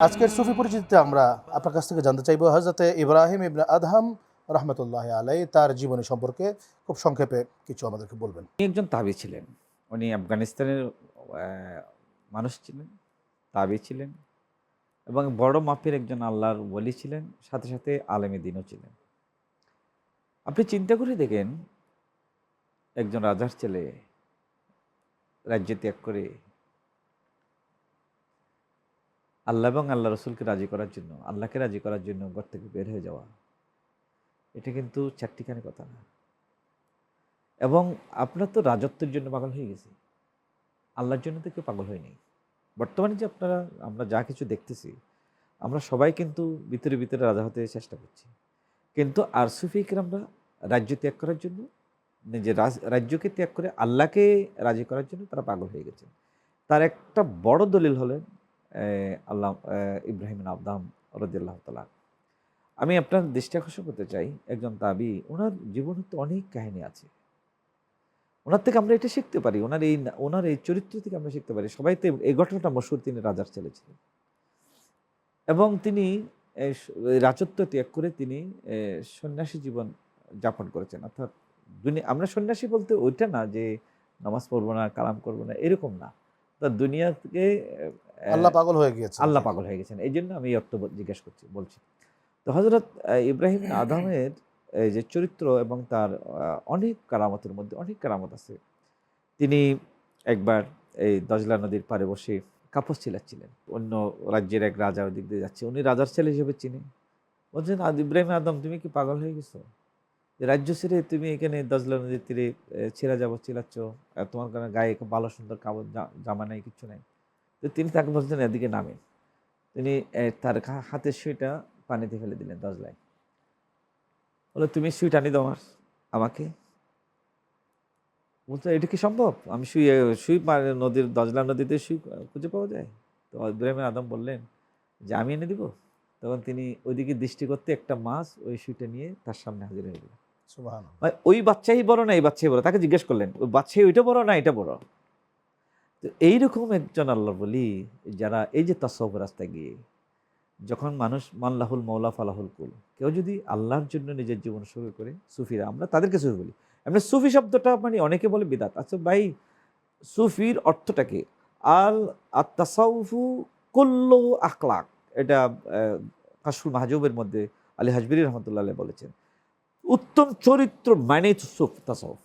আজকের সুফি পরিচিতিতে আমরা আপনার কাছ থেকে জানতে চাইব হজরতে ইব্রাহিম ইবনে আদহাম রহমতুল্লাহ আলাই তার জীবনী সম্পর্কে খুব সংক্ষেপে কিছু আমাদেরকে বলবেন। উনি একজন তাবি ছিলেন। উনি আফগানিস্তানের মানুষ ছিলেন, তাবি ছিলেন এবং বড় মাপের একজন আল্লাহর বলি ছিলেন, সাথে সাথে আলেমী দিনও ছিলেন। আপনি চিন্তা করে দেখেন, একজন রাজার ছেলে রাজ্য ত্যাগ করে আল্লাহ এবং আল্লাহ রসুলকে রাজি করার জন্য, আল্লাহকে রাজি করার জন্য ঘর থেকে বের হয়ে যাওয়া, এটা কিন্তু চারটিখানি কথা না। এবং আপনার তো রাজত্বের জন্য পাগল হয়ে গেছে। আল্লাহর জন্য তো কেউ পাগল হয়নি বর্তমানে যে আপনারা, আমরা যা কিছু দেখতেছি, আমরা সবাই কিন্তু ভিতরে ভিতরে রাজা হতে চেষ্টা করছি। কিন্তু আর সুফিকরা আমরা রাজ্য ত্যাগ করার জন্য, নিজের রাজ- রাজ্যকে ত্যাগ করে আল্লাহকে রাজি করার জন্য তারা পাগল হয়ে গেছেন। তার একটা বড় দলিল হলেন আল্লাহ ইব্রাহিম আবদাম রদিল্লাহ তালা আমি আপনার দৃষ্টি আকর্ষণ করতে চাই একজন তাবি ওনার জীবনের তো অনেক কাহিনী আছে। ওনার থেকে আমরা এটা শিখতে পারি ওনার এই ওনার এই চরিত্র থেকে আমরা শিখতে পারি। সবাই তো এই ঘটনাটা মশুর তিনি রাজার ছেলে ছিলেন। এবং তিনি রাজত্ব ত্যাগ করে তিনি সন্ন্যাসী জীবন যাপন করেছেন। অর্থাৎ দুনিয়া আমরা সন্ন্যাসী বলতে ওইটা না যে নামাজ পড়ব না কালাম করব না এরকম না। তার দুনিয়া থেকে আহ, আল্লাহ পাগল হয়ে গিয়েছে আল্লাহ পাগল হয়ে গেছেন এই জন্য আমি এই অর্থ জিজ্ঞেস করছি বলছি। তো হজরত ইব্রাহিম আদমের এই যে চরিত্র এবং তার অনেক কারামতের মধ্যে অনেক কারামত আছে। তিনি একবার এই দজলা নদীর পাড়ে বসে কাপড় ছিলাচ্ছিলেন অন্য রাজ্যের এক রাজা ওই দিক দিয়ে যাচ্ছে। উনি রাজার ছেলে হিসেবে চিনি। বলছেন আদ ইব্রাহিম আদম তুমি কি পাগল হয়ে গেছো? যে রাজ্য ছেড়ে তুমি এখানে দজলা নদীর তীরে ছেঁড়া যাব চিলাচ্ছ। তোমার কারণে গায়ে ভালো সুন্দর কাপড় জামা নাই কিছু নাই। তো তিনি তাকে বলছেন এদিকে নামেন তিনি তার হাতের সুইটা পানিতে ফেলে দিলেন দজলায় বলে তুমি সুইট আনি দাও আমার আমাকে। বলতো এটা কি সম্ভব? আমি সুই শুই নদীর দজলা নদীতে সুই খুঁজে পাওয়া যায়? তো ইব্রাহিম আদম বললেন যে আমি এনে দিব? তখন তিনি ওইদিকে দৃষ্টি করতে একটা মাছ ওই সুইটা নিয়ে তার সামনে হাজির হয়ে গেল মানে ওই বাচ্চাই বড় না এই বাচ্চাই বড়? তাকে জিজ্ঞেস করলেন ওই বাচ্চাই ওইটা বড় না এটা বড়? তো এইরকম একজন আল্লাহ বলি যারা এই যে তসব রাস্তায় গিয়ে যখন মানুষ মাল্লাহুল মৌলা ফালাহুল কুল, কেউ যদি আল্লাহর জন্য নিজের জীবন শুরু করে, সুফিরা, আমরা তাদেরকে সুফি বলি। এমনি সুফি শব্দটা মানে অনেকে বলে বিদাত। আচ্ছা ভাই, সুফির অর্থটাকে আল আত্মাসাউফু কুল্লু আখলাক, এটা কাশুল মাহজুবের মধ্যে আলী হাজবির রহমতুল্লাহ বলেছেন। উত্তম চরিত্র মানে সুফ তাসাউফ